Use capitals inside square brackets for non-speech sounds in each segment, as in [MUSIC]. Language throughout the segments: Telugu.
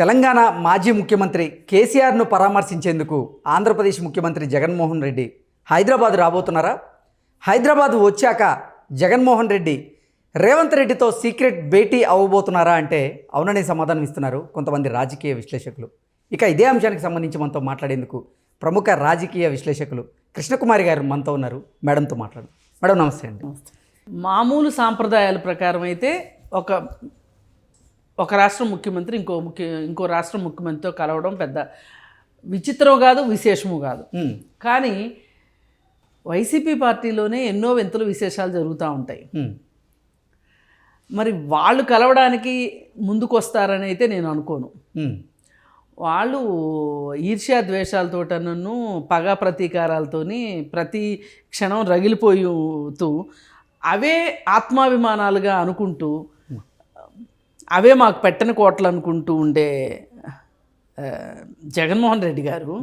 తెలంగాణ మాజీ ముఖ్యమంత్రి కేసీఆర్ను పరామర్శించేందుకు ఆంధ్రప్రదేశ్ ముఖ్యమంత్రి జగన్మోహన్ రెడ్డి హైదరాబాద్ రాబోతున్నారా? హైదరాబాద్ వచ్చాక జగన్మోహన్ రెడ్డి రేవంత్ రెడ్డితో సీక్రెట్ భేటీ అవ్వబోతున్నారా అంటే అవుననే సమాధానం ఇస్తున్నారు కొంతమంది రాజకీయ విశ్లేషకులు. ఇక ఇదే అంశానికి సంబంధించి మనతో మాట్లాడేందుకు ప్రముఖ రాజకీయ విశ్లేషకులు కృష్ణకుమారి గారు మనతో ఉన్నారు. మేడంతో మాట్లాడు మేడం నమస్తే అండి. మామూలు సాంప్రదాయాల ప్రకారం అయితే ఒక ఒక రాష్ట్ర ముఖ్యమంత్రి ఇంకో ముఖ్య ఇంకో రాష్ట్ర ముఖ్యమంత్రితో కలవడం పెద్ద విచిత్రం కాదు విశేషము కాదు. కానీ వైసీపీ పార్టీలోనే ఎన్నో వింతలు విశేషాలు జరుగుతూ ఉంటాయి. మరి వాళ్ళు కలవడానికి ముందుకు వస్తారని అయితే నేను అనుకోను. వాళ్ళు ఈర్ష్యా ద్వేషాలతోటనను పగ ప్రతీకారాలతోని ప్రతి క్షణం రగిలిపోతూ అవే ఆత్మాభిమానాలుగా అనుకుంటూ అవే మాకు పెట్టని కోటలు అనుకుంటూ ఉండే జగన్మోహన్ రెడ్డి గారు.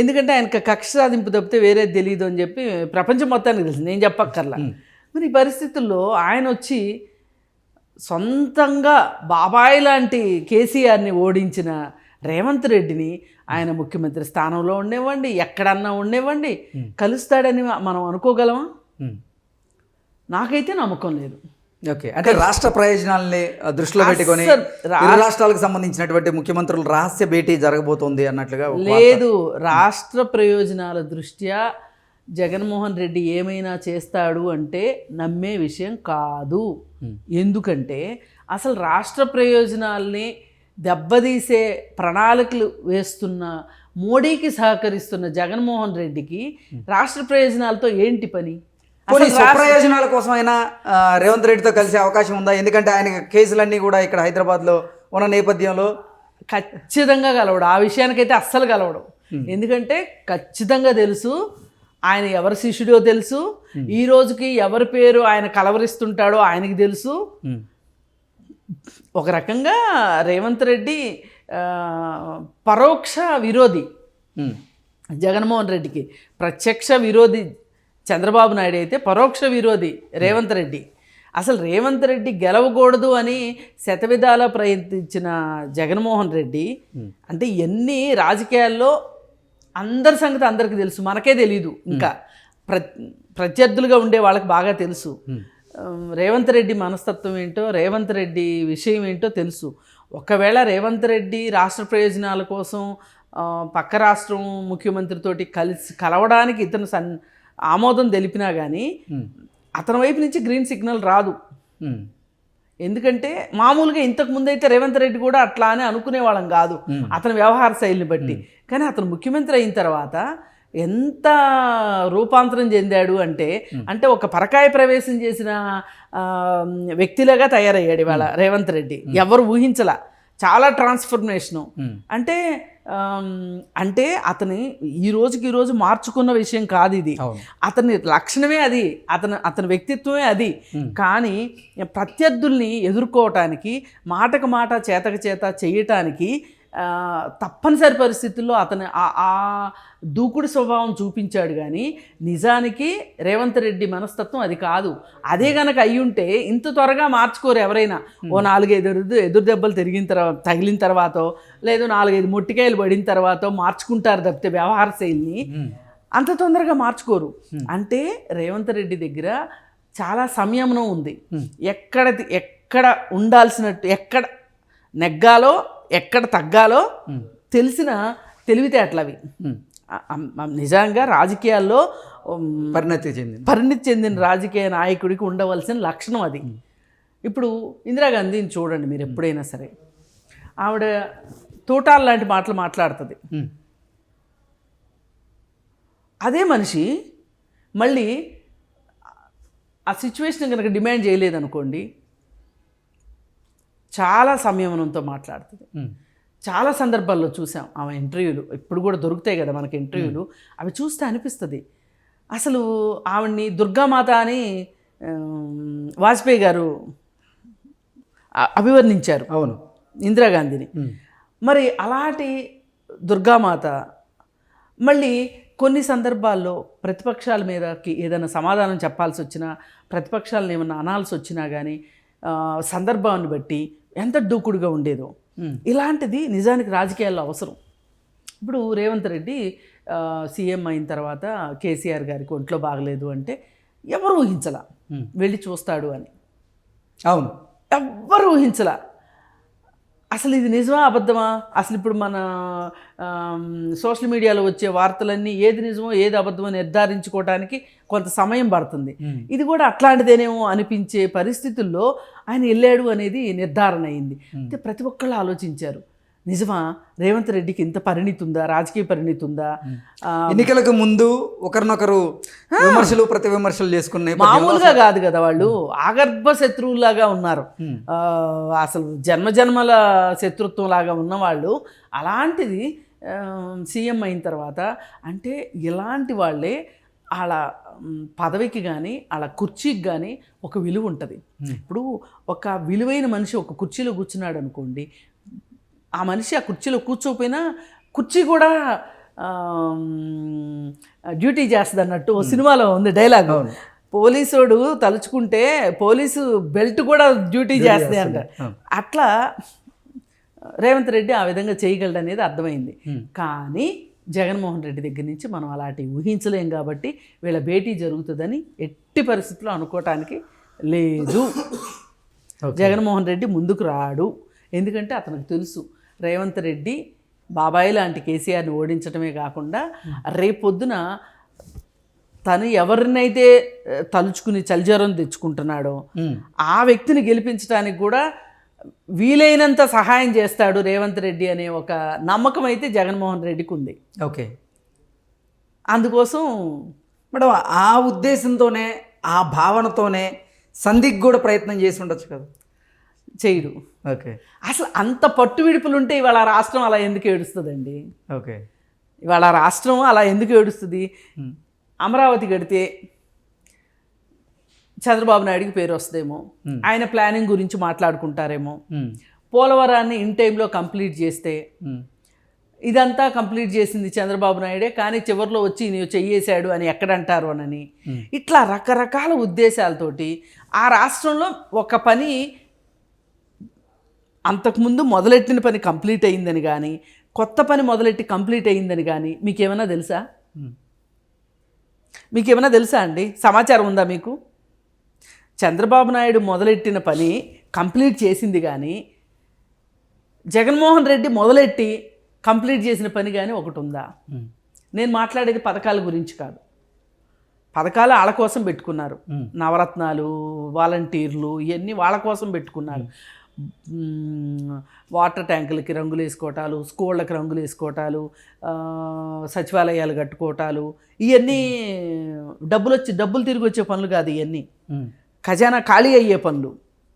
ఎందుకంటే ఆయనకు కక్ష సాధింపు తప్పితే వేరే తెలియదు అని చెప్పి ప్రపంచం మొత్తానికి తెలుసు నేను చెప్పక్కర్లా. మరి ఈ పరిస్థితుల్లో ఆయన వచ్చి సొంతంగా బాబాయ్ లాంటి కేసీఆర్ని ఓడించిన రేవంత్ రెడ్డిని ఆయన ముఖ్యమంత్రి స్థానంలో ఉండేవ్వండి ఎక్కడన్నా ఉండేవ్వండి కలుస్తాడని మనం అనుకోగలమా. నాకైతే నమ్మకం లేదు. ఓకే. అంటే రాష్ట్ర ప్రయోజనాల్ని దృష్టిలో పెట్టుకొని ఇరు రాష్ట్రాలకు సంబంధించినటువంటి ముఖ్యమంత్రులు రహస్య భేటీ జరగబోతోంది అన్నట్లుగా. లేదు రాష్ట్ర ప్రయోజనాల దృష్ట్యా జగన్మోహన్ రెడ్డి ఏమైనా చేస్తాడు అంటే నమ్మే విషయం కాదు. ఎందుకంటే అసలు రాష్ట్ర ప్రయోజనాల్ని దెబ్బతీసే ప్రణాళికలు వేస్తున్న మోడీకి సహకరిస్తున్న జగన్మోహన్ రెడ్డికి రాష్ట్ర ప్రయోజనాలతో ఏంటి పని? రాష్ట్ర- స్వప్రయోజనాల కోసమైనా రేవంత్ రెడ్డితో కలిసే అవకాశం ఉందా? ఎందుకంటే ఆయన కేసులన్నీ కూడా ఇక్కడ హైదరాబాద్లో ఉన్న నేపథ్యంలో ఖచ్చితంగా కలవడు ఆ విషయానికైతే అస్సలు కలవడు ఎందుకంటే ఖచ్చితంగా తెలుసు ఆయన ఎవరి శిష్యుడో తెలుసు ఈ రోజుకి ఎవరి పేరు ఆయన కలవరిస్తుంటాడో ఆయనకి తెలుసు. ఒక రకంగా రేవంత్ రెడ్డి పరోక్ష విరోధి జగన్మోహన్ రెడ్డికి. ప్రత్యక్ష విరోధి చంద్రబాబు నాయుడు అయితే పరోక్ష విరోధి రేవంత్ రెడ్డి. అసలు రేవంత్ రెడ్డి గెలవకూడదు అని శతవిధాల ప్రయత్నించిన జగన్మోహన్ రెడ్డి అంటే ఎన్ని రాజకీయాల్లో అందరి సంగతి అందరికీ తెలుసు మనకే తెలియదు ఇంకా. ప్ర ప్రత్యర్థులుగా ఉండే వాళ్ళకి బాగా తెలుసు. రేవంత్ రెడ్డి మనస్తత్వం ఏంటో రేవంత్ రెడ్డి విషయం ఏంటో తెలుసు. ఒకవేళ రేవంత్ రెడ్డి రాష్ట్ర ప్రయోజనాల కోసం పక్క రాష్ట్రం ముఖ్యమంత్రితోటి కలిసి కలవడానికి ఇతను సన్ ఆమోదం తెలిపినా కానీ అతని వైపు నుంచి గ్రీన్ సిగ్నల్ రాదు. ఎందుకంటే మామూలుగా ఇంతకు ముందైతే రేవంత్ రెడ్డి కూడా అట్లా అని అనుకునే వాళ్ళం కాదు. అతని వ్యవహార శైలిని బట్టి. కానీ అతను ముఖ్యమంత్రి అయిన తర్వాత ఎంత రూపాంతరం చెందాడు అంటే అంటే ఒక పరకాయ ప్రవేశం చేసిన వ్యక్తిలాగా తయారయ్యాడు ఇవాళ రేవంత్ రెడ్డి. ఎవరు ఊహించలా. చాలా ట్రాన్స్ఫర్మేషను అంటే ఆమ్, అంటే అతని ఈ రోజుకి ఈ రోజు మార్చుకున్న విషయం కాదు ఇది. అతని లక్షణమే అది. అతని అతని వ్యక్తిత్వమే అది. కానీ ప్రత్యర్థుల్ని ఎదుర్కోవటానికి మాటకు మాట చేతకు చేత చేయటానికి తప్పనిసరి పరిస్థితుల్లో అతను ఆ- దూకుడు స్వభావం చూపించాడు కానీ నిజానికి రేవంత్ రెడ్డి మనస్తత్వం అది కాదు. అదే గనక అయ్యుంటే ఇంత త్వరగా మార్చుకోరు ఎవరైనా. ఓ నాలుగైదు ఎదురు ఎదురు దెబ్బలు తిరిగిన తర్వాత తగిలిన తర్వాత లేదు నాలుగైదు మొట్టికాయలు పడిన తర్వాత మార్చుకుంటారు తప్పితే వ్యవహార శైలిని అంత తొందరగా మార్చుకోరు. అంటే రేవంత్ రెడ్డి దగ్గర చాలా సంయమనం ఉంది. ఎక్కడ ఎక్కడ ఉండాల్సినట్టు ఎక్కడ నెగ్గాలో ఎక్కడ తగ్గాలో తెలిసిన తెలివితేటలవి. ఆ- ఆ- నిజంగా రాజకీయాల్లో పరిణతి చెందింది. పరిణితి చెందిన రాజకీయ నాయకుడికి ఉండవలసిన లక్షణం అది. ఇప్పుడు ఇందిరాగాంధీని చూడండి మీరు ఎప్పుడైనా సరే. ఆవిడ తోటాలు లాంటి మాటలు మాట్లాడుతుంది. అదే మనిషి మళ్ళీ ఆ సిచ్యువేషన్ కనుక డిమాండ్ చేయలేదనుకోండి చాలా సంయమనంతో మాట్లాడుతుంది. చాలా సందర్భాల్లో చూసాం. ఆమె ఇంటర్వ్యూలు ఇప్పుడు కూడా దొరుకుతాయి కదా మనకి ఇంటర్వ్యూలు. అవి చూస్తే అనిపిస్తుంది. అసలు ఆవిడ్ని దుర్గామాత అని వాజ్పేయి గారు అభివర్ణించారు. అవును. ఇందిరాగాంధీని. మరి అలాంటి దుర్గామాత మళ్ళీ కొన్ని సందర్భాల్లో ప్రతిపక్షాల మీదకి ఏదైనా సమాధానం చెప్పాల్సి వచ్చినా ప్రతిపక్షాలను ఏమన్నా అనాల్సి వచ్చినా కానీ సందర్భాన్ని బట్టి ఎంత దూకుడుగా ఉండేదో. ఇలాంటిది నిజానికి రాజకీయాల్లో అవసరం. ఇప్పుడు రేవంత్ రెడ్డి సీఎం అయిన తర్వాత కేసీఆర్ గారికి ఒంట్లో బాగలేదు అంటే ఎవరు ఊహించలా. వెళ్ళి చూస్తాడు అని. అవును. ఎవ్వరు ఊహించలా? అసలు ఇది నిజమా అబద్ధమా? అసలు ఇప్పుడు మన సోషల్ మీడియాలో వచ్చే వార్తలన్నీ ఏది నిజమో ఏది అబద్ధమో నిర్ధారించుకోవడానికి కొంత సమయం పడుతుంది. ఇది కూడా అట్లాంటిదేనేమో అనిపించే పరిస్థితుల్లో ఆయన వెళ్ళాడు అనేది నిర్ధారణ అయింది. అయితే ప్రతి ఒక్కళ్ళు ఆలోచించారు. నిజమా? రేవంత్ రెడ్డికి ఇంత పరిణితి ఉందా రాజకీయ పరిణితి ఉందా ఎన్నికలకు ముందు ఒకరినొకరు విమర్శలు ప్రతి విమర్శలు చేసుకున్న నేపథ్యంలో మామూలుగా కాదు కదా వాళ్ళు. ఆగర్భ శత్రువులాగా ఉన్నారు. అసలు జన్మ జన్మల శత్రుత్వం లాగా ఉన్నవాళ్ళు అలాంటిది సీఎం అయిన తర్వాత అంటే ఇలాంటి వాళ్ళే వాళ్ళ పదవికి కానీ వాళ్ళ కుర్చీకి కానీ ఒక విలువ ఉంటుంది. ఇప్పుడు ఒక విలువైన మనిషి ఒక కుర్చీలో కూర్చున్నాడు అనుకోండి ఆ మనిషి ఆ కుర్చీలో కూర్చోపోయినా కుర్చీ కూడా డ్యూటీ చేస్తుంది అన్నట్టు ఓ సినిమాలో ఉంది డైలాగ్. పోలీసోడు తలుచుకుంటే పోలీసు బెల్ట్ కూడా డ్యూటీ చేస్తుంది అంట. అట్లా రేవంత్ రెడ్డి ఆ విధంగా చేయగలడు అనేది అర్థమైంది. కానీ జగన్మోహన్ రెడ్డి దగ్గర నుంచి మనం అలాంటి ఊహించలేం కాబట్టి వీళ్ళ భేటీ జరుగుతుందని ఎట్టి పరిస్థితుల్లో అనుకోవటానికి లేదు. [COUGHS] జగన్మోహన్ రెడ్డి ముందుకు రాడు. ఎందుకంటే అతనికి తెలుసు రేవంత్ రెడ్డి బాబాయ్ లాంటి కేసీఆర్ని ఓడించడమే కాకుండా రేపొద్దున తను ఎవరినైతే తలుచుకుని చలిజ్వరం తెచ్చుకుంటున్నాడో. ఆ వ్యక్తిని గెలిపించడానికి కూడా వీలైనంత సహాయం చేస్తాడు రేవంత్ రెడ్డి అనే ఒక నమ్మకం అయితే జగన్మోహన్ రెడ్డికి ఉంది. ఓకే. అందుకోసం మేడం ఆ ఉద్దేశంతోనే ఆ భావనతోనే సంధికి కూడా ప్రయత్నం చేసి ఉండొచ్చు కదా. చేయడు ఓకే. అసలు అంత పట్టు విడుపులు ఉంటే ఇవాళ రాష్ట్రం అలా ఎందుకు ఏడుస్తుందండి? ఓకే. ఇవాళ రాష్ట్రం అలా ఎందుకు ఏడుస్తుంది. అమరావతి కడితే చంద్రబాబు నాయుడికి పేరు వస్తుందేమో. ఆయన ప్లానింగ్ గురించి మాట్లాడుకుంటారేమో. పోలవరాన్ని ఇన్ టైంలో కంప్లీట్ చేస్తే. ఇదంతా కంప్లీట్ చేసింది చంద్రబాబు నాయుడే కానీ చివరిలో వచ్చి నీవు చెయ్యేశాడు అని ఎక్కడంటారు అనని. ఇట్లా రకరకాల ఉద్దేశాలతోటి ఆ రాష్ట్రంలో ఒక పని అంతకుముందు మొదలెట్టిన పని కంప్లీట్ అయిందని కానీ కొత్త పని మొదలెట్టి కంప్లీట్ అయిందని కానీ మీకేమైనా తెలుసా. మీకేమైనా తెలుసా అండి? సమాచారం ఉందా మీకు? చంద్రబాబు నాయుడు మొదలెట్టిన పని కంప్లీట్ చేసింది కానీ జగన్మోహన్ రెడ్డి మొదలెట్టి కంప్లీట్ చేసిన పని కానీ ఒకటి ఉందా. నేను మాట్లాడేది పథకాల గురించి కాదు. పథకాలు వాళ్ళ కోసం పెట్టుకున్నారు. నవరత్నాలు వాలంటీర్లు ఇవన్నీ వాళ్ళ కోసం పెట్టుకున్నారు. వాటర్ ట్యాంకులకి రంగులు వేసుకోవటాలు స్కూళ్ళకి రంగులు వేసుకోవటాలు సచివాలయాలు కట్టుకోవటాలు ఇవన్నీ డబ్బులు వచ్చి డబ్బులు తిరిగి వచ్చే పనులు కాదు ఇవన్నీ. ఖజానా ఖాళీ అయ్యే పనులు.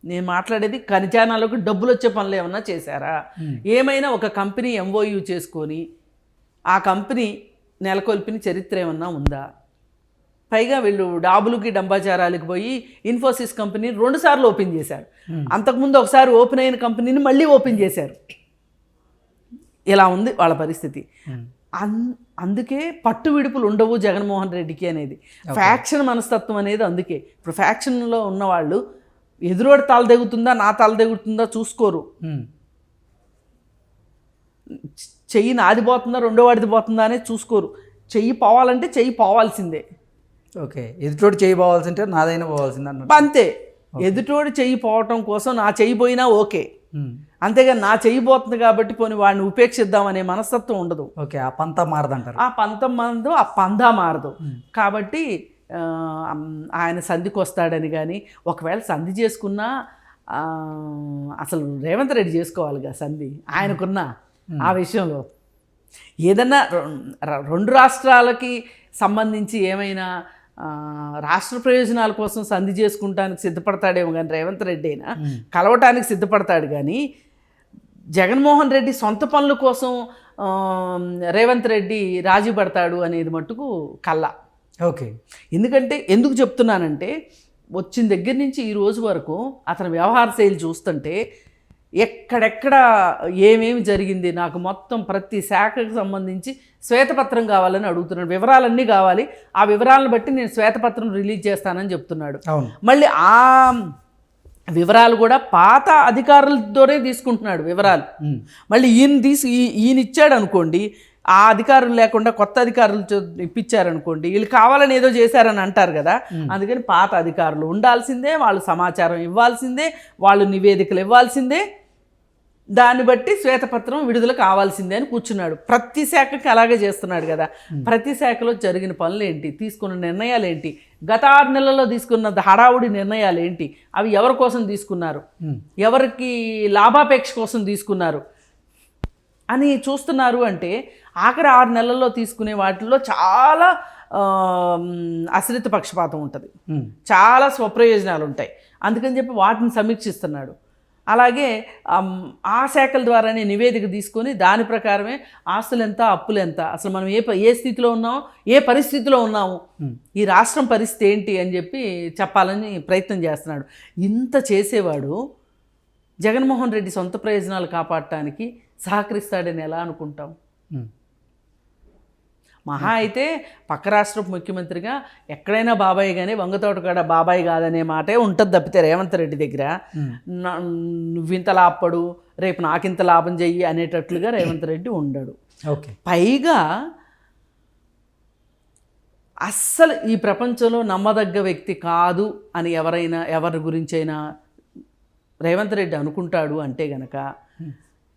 నేను మాట్లాడేది ఖజానాలకు డబ్బులు వచ్చే పనులు ఏమన్నా చేశారా? ఏమైనా ఒక కంపెనీ ఎంఓయూ చేసుకొని ఆ కంపెనీ నెలకొల్పిన చరిత్ర ఏమన్నా ఉందా? పైగా వీళ్ళు డాబులకి డంబాచారాలకు పోయి ఇన్ఫోసిస్ కంపెనీ రెండుసార్లు ఓపెన్ చేశారు. అంతకుముందు ఒకసారి ఓపెన్ అయిన కంపెనీని మళ్ళీ ఓపెన్ చేశారు. ఇలా ఉంది వాళ్ళ పరిస్థితి? ఉమ్. అన్ అందుకే పట్టు విడుపులు ఉండవు జగన్మోహన్ రెడ్డికి అనేది. ఫ్యాక్షన్ మనస్తత్వం అనేది అందుకే. ఇప్పుడు ఫ్యాక్షన్లో ఉన్నవాళ్ళు ఎదురోడి తల దిగుతుందా నా తల దిగుతుందా చూసుకోరు. ఉమ్. చెయ్యి నాది పోతుందా రెండో వాడిది పోతుందా అనేది చూసుకోరు. చెయ్యి పోవాలంటే చెయ్యి పోవాల్సిందే. ఓకే. ఎదుటోడు చేయబోవాల్సింటే నాదైనా పోవాల్సింది అన్నట్టు. అంతే. ఎదుటోడి చెయ్యి పోవటం కోసం నా చెయ్యి పోయినా ఓకే. ఉమ్. అంతేగాని నా చెయ్యి పోతుంది కాబట్టి పోనీ వాడిని ఉపేక్షిద్దామనే మనస్తత్వం ఉండదు. ఓకే ఆ పంత మారదంటారు. ఆ పంతం మారదు ఆ పందా మారదు. కాబట్టి ఆయన సంధికి వస్తాడని కానీ ఒకవేళ సంధి చేసుకున్నా అసలు రేవంత్ రెడ్డి చేసుకోవాలిగా సంధి ఆయనకున్న ఆ విషయంలో. ఏదన్నా రెండు రాష్ట్రాలకి సంబంధించి ఏమైనా రాష్ట్ర ప్రయోజనాల కోసం సంధి చేసుకుంటానికి సిద్ధపడతాడేమో కానీ రేవంత్ రెడ్డి అయినా కలవటానికి సిద్ధపడతాడు కానీ జగన్మోహన్ రెడ్డి సొంత పనుల కోసం రేవంత్ రెడ్డి రాజీ పడతాడు అనేది మట్టుకు కళ్ళ. ఓకే. ఎందుకంటే ఎందుకు చెప్తున్నానంటే వచ్చిన దగ్గర నుంచి ఈ రోజు వరకు అతని వ్యవహార శైలి చూస్తుంటే ఎక్కడెక్కడ ఏమేమి జరిగింది నాకు మొత్తం ప్రతి శాఖకు సంబంధించి శ్వేతపత్రం కావాలని అడుగుతున్నాడు. వివరాలన్నీ కావాలి. ఆ వివరాలను బట్టి నేను శ్వేతపత్రం రిలీజ్ చేస్తానని చెప్తున్నాడు. మళ్ళీ ఆ వివరాలు కూడా పాత అధికారులతోనే తీసుకుంటున్నాడు వివరాలు. మళ్ళీ ఈయన తీసి ఈయన ఇచ్చాడు అనుకోండి ఆ అధికారులు లేకుండా కొత్త అధికారులు ఇప్పించారనుకోండి వీళ్ళు కావాలని ఏదో చేశారని అంటారు కదా. అందుకని పాత అధికారులు ఉండాల్సిందే వాళ్ళు సమాచారం ఇవ్వాల్సిందే వాళ్ళు నివేదికలు ఇవ్వాల్సిందే దాన్ని బట్టి శ్వేతపత్రం విడుదల కావాల్సిందే అని కూర్చున్నాడు. ప్రతి శాఖకి అలాగే చేస్తున్నాడు కదా. ప్రతి శాఖలో జరిగిన పనులు ఏంటి తీసుకున్న నిర్ణయాలు ఏంటి గత ఆరు నెలల్లో తీసుకున్న హడావుడి నిర్ణయాలు ఏంటి అవి ఎవరి కోసం తీసుకున్నారు? ఉమ్. ఎవరికి లాభాపేక్ష కోసం తీసుకున్నారు? అని చూస్తున్నారు అంటే ఆఖరి ఆరు నెలల్లో తీసుకునే వాటిల్లో చాలా అశ్రిత పక్షపాతం ఉంటుంది. ఉమ్. చాలా స్వప్రయోజనాలు ఉంటాయి అందుకని చెప్పి వాటిని సమీక్షిస్తున్నాడు. అలాగే ఆ శాఖల ద్వారానే నివేదిక తీసుకొని దాని ప్రకారమే ఆస్తులు ఎంత అప్పులు ఎంత అసలు మనం ఏ ప- ఏ స్థితిలో ఉన్నాము ఏ పరిస్థితిలో ఉన్నాము ఈ రాష్ట్రం పరిస్థితి ఏంటి అని చెప్పి చెప్పాలని ప్రయత్నం చేస్తున్నాడు. ఇంత చేసేవాడు జగన్మోహన్ రెడ్డి సొంత ప్రయోజనాలు కాపాడటానికి సహకరిస్తాడని ఎలా అనుకుంటాం. మహా అయితే పక్క రాష్ట్రపు ముఖ్యమంత్రిగా ఎక్కడైనా బాబాయ్ కానీ వంగతోటకాడ బాబాయ్ కాదనే మాటే ఉంటుంది తప్పితే రేవంత్ రెడ్డి దగ్గర. నా- నువ్వింత లాభపడు రేపు నాకింత లాభం చెయ్యి అనేటట్లుగా రేవంత్ రెడ్డి ఉండడు. ఓకే. పైగా అస్సలు ఈ ప్రపంచంలో నమ్మదగ్గ వ్యక్తి కాదు అని ఎవరైనా ఎవరి గురించైనా రేవంత్ రెడ్డి అనుకుంటాడు అంటే గనక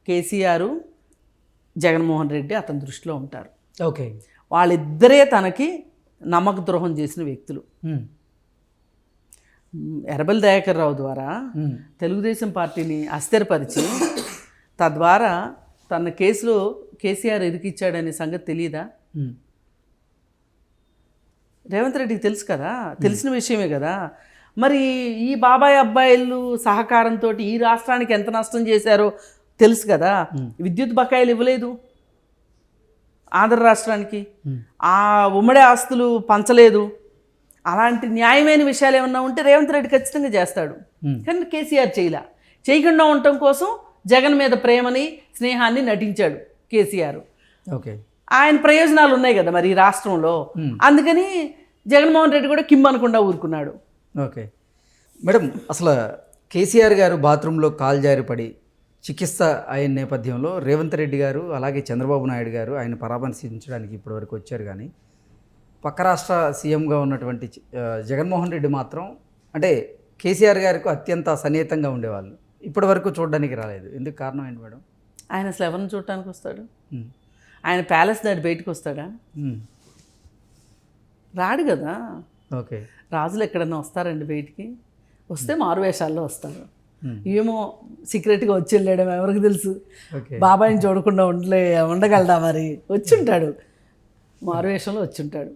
కేసీఆర్ జగన్మోహన్ రెడ్డి అతని దృష్టిలో ఉంటారు. ఓకే. వాళ్ళిద్దరే తనకి నమ్మక ద్రోహం చేసిన వ్యక్తులు. ఉమ్. ఎర్రబెల్లి దయాకర్ రావు ద్వారా. తెలుగుదేశం పార్టీని అస్థిరపరిచి తద్వారా తన కేసులో కేసీఆర్ ఇరికిచ్చాడనే సంగతి తెలియదా. రేవంత్ రెడ్డికి తెలుసు కదా? తెలిసిన విషయమే కదా? మరి ఈ బాబాయ్ అబ్బాయిలు సహకారంతో ఈ రాష్ట్రానికి ఎంత నష్టం చేశారో తెలుసు కదా? విద్యుత్ బకాయిలు ఇవ్వలేదు. ఆంధ్ర రాష్ట్రానికి. ఆ ఉమ్మడి ఆస్తులు పంచలేదు. అలాంటి న్యాయమైన విషయాలు ఏమన్నా ఉంటే రేవంత్ రెడ్డి ఖచ్చితంగా చేస్తాడు. కానీ కేసీఆర్ చేయలే. చేయకుండా ఉండటం కోసం జగన్ మీద ప్రేమని స్నేహాన్ని నటించాడు కేసీఆర్. ఓకే. ఆయన ప్రయోజనాలు ఉన్నాయి కదా మరి ఈ రాష్ట్రంలో. అందుకని జగన్మోహన్ రెడ్డి కూడా కిమ్ అనకుండా ఊరుకున్నాడు. ఓకే. మేడం అసలు కేసీఆర్ గారు బాత్రూంలో కాలు జారిపడి చికిత్స అయిన నేపథ్యంలో రేవంత్ రెడ్డి గారు అలాగే చంద్రబాబు నాయుడు గారు ఆయన పరామర్శించడానికి ఇప్పటివరకు వచ్చారు కానీ పక్క రాష్ట్ర సీఎంగా ఉన్నటువంటి జగన్మోహన్ రెడ్డి మాత్రం అంటే కేసీఆర్ గారికి అత్యంత సన్నిహితంగా ఉండేవాళ్ళు. ఇప్పటి వరకు చూడడానికి రాలేదు. ఎందుకు కారణం ఏంటి మేడం? ఆయన అసలు ఎవరిని చూడటానికి వస్తాడు. ఆయన ప్యాలెస్ దాటి బయటకు వస్తాడా. రాడు కదా. ఓకే. రాజులు ఎక్కడన్నా వస్తారండి బయటికి? వస్తే మారువేషాల్లో వస్తారు. ఏమో సీక్రెట్గా వచ్చి వెళ్ళాడు ఎవరికి తెలుసు. బాబాయిని చూడకుండా ఉండలే ఉండగలడా మరి? వచ్చి ఉంటాడు. మారువేషంలో వచ్చి ఉంటాడు.